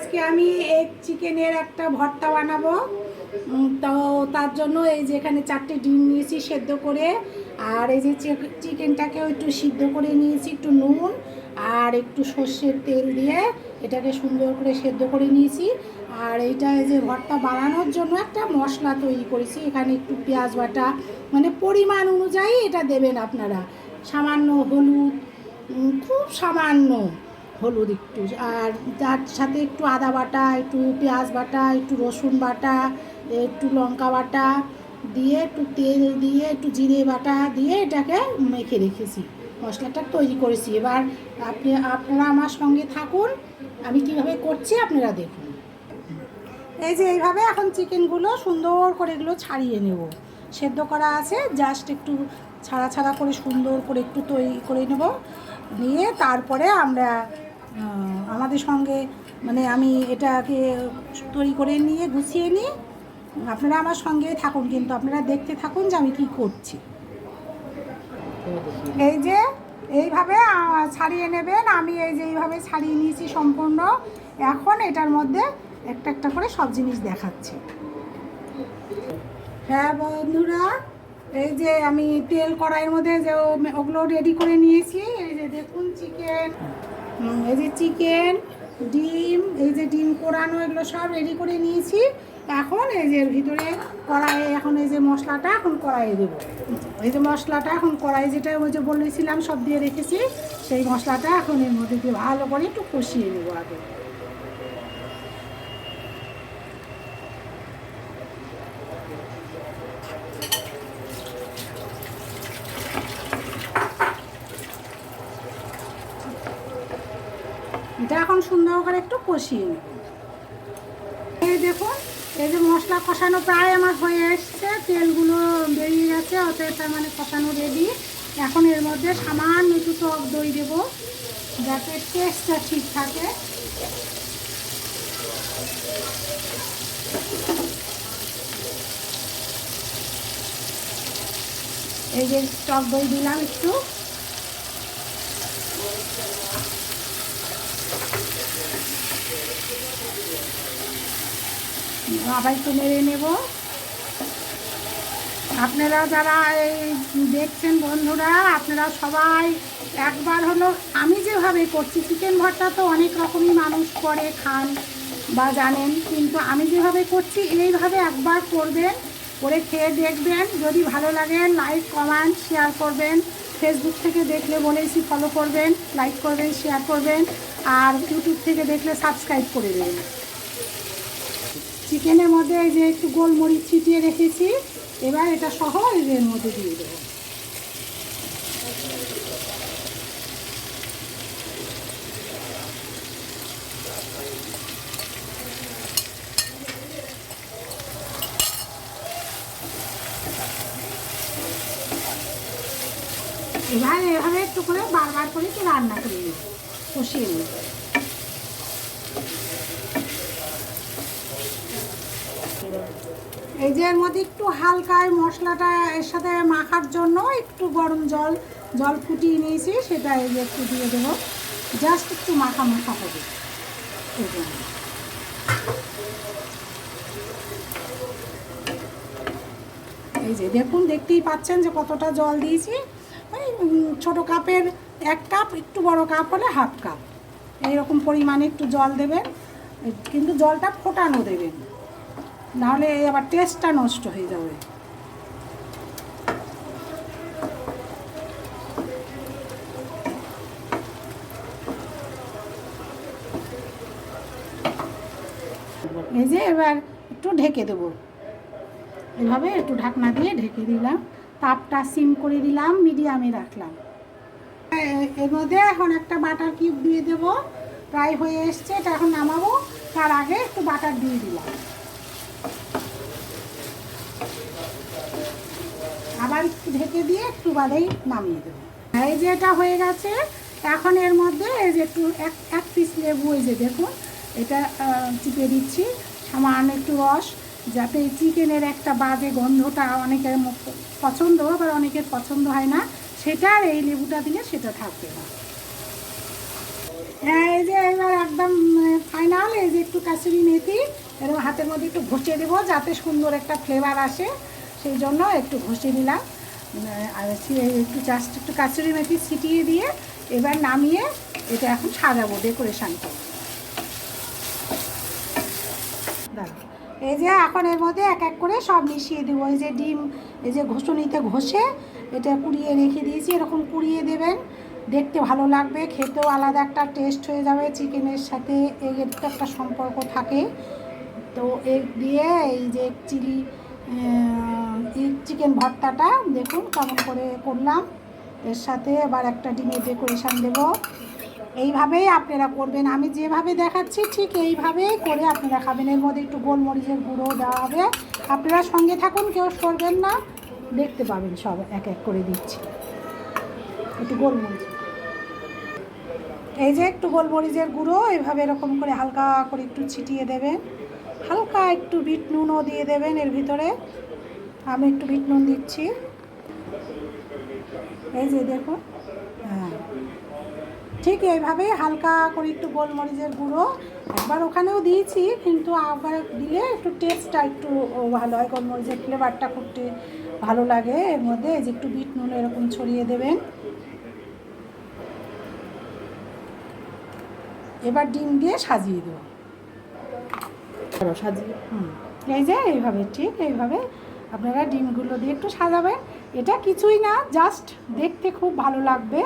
আজকে আমি এগ চিকেনের একটা ভর্তা বানাবো। তো তার জন্য এই যে এখানে চারটে ডিম নিয়েছি সেদ্ধ করে, আর এই যে চিক- চিকেনটাকেও একটু সিদ্ধ করে নিয়েছি, একটু নুন আর একটু সর্ষের তেল দিয়ে এটাকে সুন্দর করে সেদ্ধ করে নিয়েছি। আর এইটা এই যে ভর্তা বানানোর জন্য একটা মশলা তৈরি করেছি, এখানে একটু পেঁয়াজ বাটা মানে পরিমাণ অনুযায়ী এটা দেবেন আপনারা। সামান্য হলুদ খুব সামান্য। হলুদ একটু, আর তার সাথে একটু আদা বাটা, একটু পেঁয়াজ বাটা, একটু রসুন বাটা, একটু লঙ্কা বাটা দিয়ে, একটু তেল দিয়ে, একটু জিরে বাটা দিয়ে এটাকে মেখে রেখেছি। মশলাটা তৈরি করেছি। এবার আপনি, আপনারা আমার সঙ্গে থাকুন। আমি কীভাবে করছি আপনারা দেখুন। এই যে এইভাবে এখন চিকেনগুলো সুন্দর করে এগুলো ছাড়িয়ে নেব। সেদ্ধ করা আছে, জাস্ট একটু ছাড়া ছাড়া করে সুন্দর করে একটু তৈরি করে নেব। নিয়ে তারপরে আমরা আমাদের সঙ্গে মানে আমি এটাকে তৈরি করে নিয়ে, গুছিয়ে নিই আপনারা আমার সঙ্গে থাকুন, কিন্তু আপনারা দেখতে থাকুন যে আমি কি করছি। এই যে, এইভাবে ছাড়িয়ে নেবেন। আমি এই যে এইভাবে ছাড়িয়ে নিয়েছি সম্পূর্ণ। এখন এটার মধ্যে একটা একটা করে সব জিনিস দেখাচ্ছি। হ্যাঁ বন্ধুরা, এই যে আমি তেল কড়াইয়ের মধ্যে যে ওগুলো রেডি করে নিয়েছি। এই যে দেখুন চিকেন এই যে চিকেন, ডিম, এই যে ডিম কোরানো, এগুলো সব রেডি করে নিয়েছি। এখন এই যে ভিতরে কড়াইয়ে এখন এই যে মশলাটা এখন কড়াইয়ে দেবো। এই যে মশলাটা এখন কড়াই যেটা ওই যে বলেছিলাম, সব দিয়ে রেখেছি, সেই মশলাটা এখন এর মধ্যে দিয়ে ভালো করে একটু কষিয়ে নেব আগে। এটা এখন সুন্দর করে একটু কষিয়ে নেব। এই দেখুন, এই যে মশলা কষানো প্রায় আমার হয়ে এসছে, তেলগুলো বেরিয়ে গেছে, অতএব তার মানে কষানো রেডি এখন এর মধ্যে সামান্য একটু টক দই দেবো, যাতে টেস্টটা ঠিক থাকে। এই যে টক দই দিলাম একটু। আবার একটু নেব। আপনারা যারা এই দেখছেন বন্ধুরা, আপনারা সবাই একবার হলো, আমি যেভাবে করছি চিকেন ভর্তা তো অনেক রকমই মানুষ করে, খান বা জানেন, কিন্তু আমি যেভাবে করছি, এইভাবে একবার করবেন, করে খেয়ে দেখবেন। যদি ভালো লাগে লাইক কমেন্ট শেয়ার করবেন। ফেসবুক থেকে দেখলে বলেছি ফলো করবেন লাইক করবেন শেয়ার করবেন, আর ইউটিউব থেকে দেখলে সাবস্ক্রাইব করে দেবেন। চিকেনের মধ্যে এই যে একটু গোলমরিচ ছিটিয়ে রেখেছি, এবার এটা সহ এর মধ্যে দিয়ে দেবো। এবার এভাবে একটু করে বারবার করে একটু রান্না করে নেব কষিয়ে নেব এই যে এর মধ্যে একটু হালকা এই মশলাটা এর সাথে মাখার জন্য একটু গরম জল জল ফুটিয়ে নিয়েছি, সেটা এই যে একটু দিয়ে দেবো। জাস্ট একটু মাখা মাখা হবে। এই। এই যে দেখুন, দেখতেই পাচ্ছেন যে কতটা জল দিয়েছি। ওই ছোটো কাপের এক কাপ, একটু বড় কাপ হলে হাফ কাপ। এইরকম পরিমাণে একটু জল দেবেন। কিন্তু জলটা ফোটানো দেবেন। নাহলে এই আবার টেস্টটা নষ্ট হয়ে যাবে। এই যে এবার একটু ঢেকে দেবো। এভাবে একটু ঢাকনা দিয়ে ঢেকে দিলাম। তাপটা সিম করে দিলাম, মিডিয়ামে রাখলাম। এর মধ্যে এখন একটা বাটার কিউব দিয়ে দেবো। প্রায় হয়ে এসছে, এটা এখন নামাবো। তার আগে একটু বাটার দিয়ে দিলাম। আবার একটু ঢেকে দিয়ে একটু বাদেই নামিয়ে দেবো। এই যে এটা হয়ে গেছে, এখন এর মধ্যে এই যে একটু এক এক পিস লেবু, এই যে দেখুন, এটা চিপে দিচ্ছি। সামান্য একটু রস, যাতে চিকেনের একটা বাজে গন্ধটা অনেকের পছন্দ, আবার অনেকের পছন্দ হয় না, সেটা আর এই লেবুটা দিলে সেটা থাকবে না। হ্যাঁ এই যে এবার একদম ফাইনাল এই যে একটু কাসুরি মেথি এরকম হাতের মধ্যে একটু ঘষে দেবো, যাতে সুন্দর একটা ফ্লেভার আসে। সেই জন্য একটু ঘষে নিলাম। আর একটু জাস্ট একটু কাসুরি মেথি ছিটিয়ে দিয়ে এবার নামিয়ে এটা এখন সাজাবো ডেকোরেশন করব। এই যে এখন এর মধ্যে এক এক করে সব মিশিয়ে দেবো। এই যে ডিম, এই যে ঘষুনিতে ঘষে এটা কুড়িয়ে রেখে দিয়েছি, এরকম কুড়িয়ে দেবেন। দেখতে ভালো লাগবে, খেতেও আলাদা একটা টেস্ট হয়ে যাবে। চিকেনের সাথে এগের তো একটা সম্পর্ক থাকে। তো এগ দিয়ে এই যে চিলি চিকেন ভর্তাটা দেখুন কেমন করে করলাম। এর সাথে আবার একটা ডিমের ডেকোরেশন দেবো। এইভাবেই আপনারা করবেন। আমি যেভাবে দেখাচ্ছি ঠিক এইভাবেই করে আপনারা খাবেন। এর মধ্যে একটু গোলমরিচের গুঁড়ো দেওয়া হবে। আপনারা সঙ্গে থাকুন, কেউ সরবেন না। দেখতে পাবেন সব, এক এক করে দিচ্ছি। একটু গোলমরিচ। এই যে একটু গোলমরিচের গুঁড়ো, এইভাবে এরকম করে হালকা করে একটু ছিটিয়ে দেবেন। হালকা একটু বিট নুনও দিয়ে দেবেন এর ভিতরে। আমি একটু বিট নুন দিচ্ছি। এই যে দেখুন হ্যাঁ। ঠিক এইভাবেই হালকা করে একটু গোলমরিচের গুঁড়ো। একবার ওখানেও দিয়েছি, কিন্তু আবার দিলে একটু টেস্টটা একটু ভালো হয়। গোলমরিচের ফ্লেভারটা খুব ভালো লাগে। এর মধ্যে এই যে একটু বিট নুন এরকম ছড়িয়ে দেবেন। এবার ডিম দিয়ে সাজিয়ে দেবো। সাজিয়ে। এই যে এইভাবে, ঠিক এইভাবে আপনারা ডিমগুলো দিয়ে একটু সাজাবেন। এটা কিছুই না, জাস্ট দেখতে খুব ভালো লাগবে।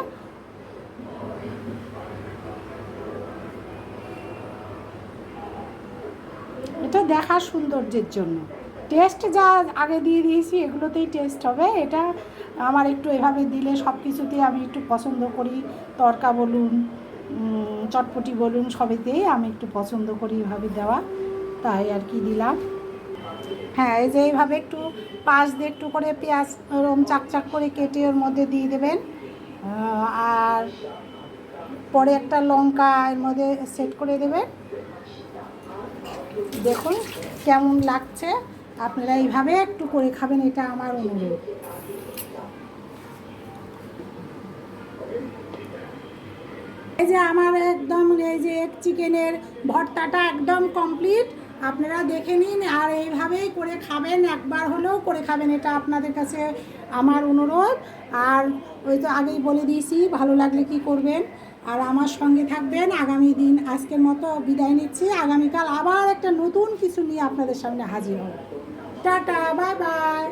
এটা দেখার সৌন্দর্যের জন্য। টেস্ট যা আগে দিয়ে দিয়েছি, এগুলোতেই টেস্ট হবে। এটা আমার একটু এভাবে দিলে সব কিছুতেই আমি একটু পছন্দ করি। তরকা বলুন চটপটি বলুন, সবেতেই আমি একটু পছন্দ করি এভাবে দেওয়া। তাই আর কি দিলাম। হ্যাঁ এই যে এইভাবে একটু পাশ দিয়ে একটু করে পেঁয়াজ ওরম চাকচাক করে কেটে ওর মধ্যে দিয়ে দেবেন। আর পরে একটা লঙ্কা এর মধ্যে সেট করে দেবেন। দেখুন কেমন লাগছে। আপনারা এইভাবে একটু করে খাবেন, এটা আমার অনুরোধ। এই যে আমার একদম এই যে চিকেনের ভর্তাটা একদম কমপ্লিট আপনারা দেখে নিন আর এইভাবেই করে খাবেন, একবার হলেও করে খাবেন, এটা আপনাদের কাছে আমার অনুরোধ। আর ওই তো আগেই বলে দিয়েছি, ভালো লাগলে কি করবেন? আর আমার সঙ্গে থাকবেন, আগামী দিন আজকের মতো বিদায় নিচ্ছি। আগামীকাল আবার একটা নতুন কিছু নিয়ে আপনাদের সামনে হাজির হব। Tata, bye bye.